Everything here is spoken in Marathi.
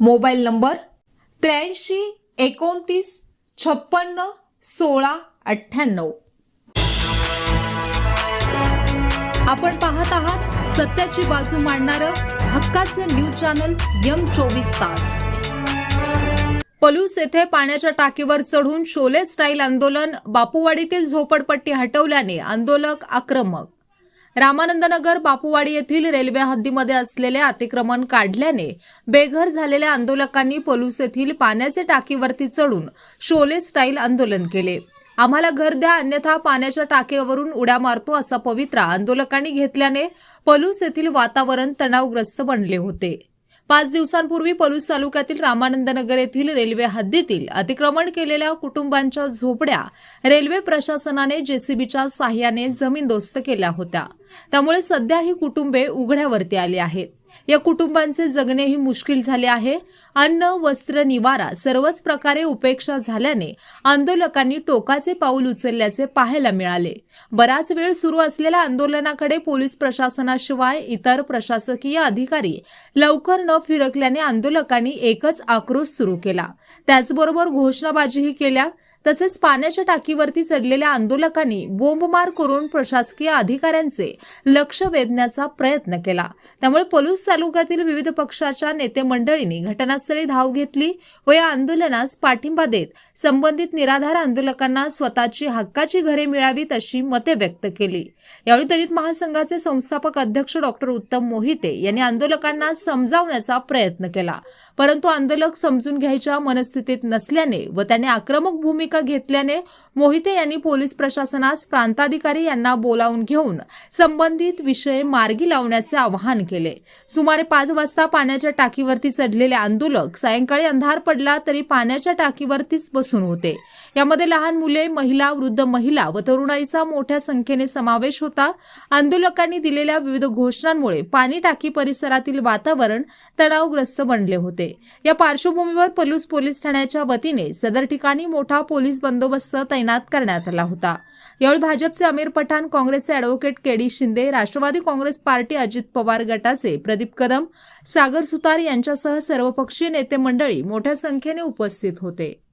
Mobile number त्र्याऐंशी एकोणतीस छप्पन्न सोळा अठ्ठ्याण्णव. आपण पाहत आहात सत्याची बाजू मांडणारं हक्काचं न्यूज चॅनल यम चोवीस तास. पलूस येथे पाण्याच्या टाकीवर चढून शोले स्टाईल आंदोलन बापूवाडीतील झोपडपट्टी हटवल्याने आंदोलक आक्रमक. रामानंदनगर बापूवाडी येथील रेल्वे हद्दीमध्ये असलेले अतिक्रमण काढल्याने बेघर झालेल्या आंदोलकांनी पलूस येथील पाण्याचे टाकीवरती चढून शोले स्टाईल आंदोलन केले. आम्हाला घर द्या अन्यथा पाण्याच्या टाकीवरून उड्या मारतो असा पवित्रा आंदोलकांनी घेतल्याने पलूस येथील वातावरण तणावग्रस्त बनले होते. पाच दिवसांपूर्वी पलूस तालुक्यातील रामानंदनगर येथील रेल्वे हद्दीतील अतिक्रमण केलेल्या कुटुंबांच्या झोपड्या रेल्वे प्रशासनाने जेसीबीच्या साह्याने जमीनदोस्त केल्या होत्या. त्यामुळे सध्या ही कुटुंबे उघड्यावरती आली आहेत. या कुटुंबांचे जगणेही मुश्किल झाले आहे. अन्न वस्त्र निवारा सर्वच प्रकारे उपेक्षा झाल्याने आंदोलकांनी टोकाचे पाऊल उचलल्याचे पाहायला मिळाले. बराच वेळ सुरू असलेल्या आंदोलनाकडे पोलीस प्रशासनाशिवाय इतर प्रशासकीय अधिकारी लवकर न फिरकल्याने आंदोलकांनी एकच आक्रोश सुरू केला. त्याचबरोबर घोषणाबाजीही केल्या. तसेच पाण्याच्या टाकीवरती चढलेल्या आंदोलकांनी बोंबमार करून प्रशासकीय अधिकाऱ्यांचे लक्ष वेधण्याचा प्रयत्न केला. त्यामुळे पलूस तालुक्यातील विविध पक्षाच्या नेते मंडळींनी घटना घटनास्थळी धाव घेतली व या आंदोलनास पाठिंबा देत संबंधित निराधार आंदोलकांना स्वतःची हक्काची घरे मिळावीत अशी मते व्यक्त केली. यावेळी दलित महासंघाचे संस्थापक अध्यक्ष डॉक्टर उत्तम मोहिते यांनी आंदोलकांना समजावण्याचा प्रयत्न केला. परंतु आंदोलक समजून घ्यायच्या मनस्थितीत नसल्याने व त्याने आक्रमक भूमिका घेतल्याने मोहिते यांनी पोलीस प्रशासनास प्रांताधिकारी यांना बोलावून घेऊन संबंधित विषय मार्गी लावण्याचे आवाहन केले. सुमारे पाच वाजता पाण्याच्या टाकीवरती चढलेले आंदोलन आंदोलक सायंकाळी अंधार पडला तरी पाण्याच्या टाकीवरतीच बसून होते. यामध्ये लहान मुले महिला वृद्ध महिला व तरुणाईचा मोठ्या संख्येने समावेश होता. आंदोलकांनी दिलेल्या विविध घोषणांमुळे पाणी टाकी परिसरातील वातावरण तणावग्रस्त बनले होते. या पार्श्वभूमीवर पलूस पोलीस ठाण्याच्या वतीने सदर ठिकाणी मोठा पोलीस बंदोबस्त तैनात करण्यात आला होता. यावेळी भाजपचे अमीर पठाण काँग्रेसचे advocate K D Shinde Rashtrawadi Congress party Ajit Pawar गटाचे प्रदीप कदम सागर सुतार यांच्यासह सर्वपक्षीय नेते मंडळी मोठ्या संख्येने उपस्थित होते.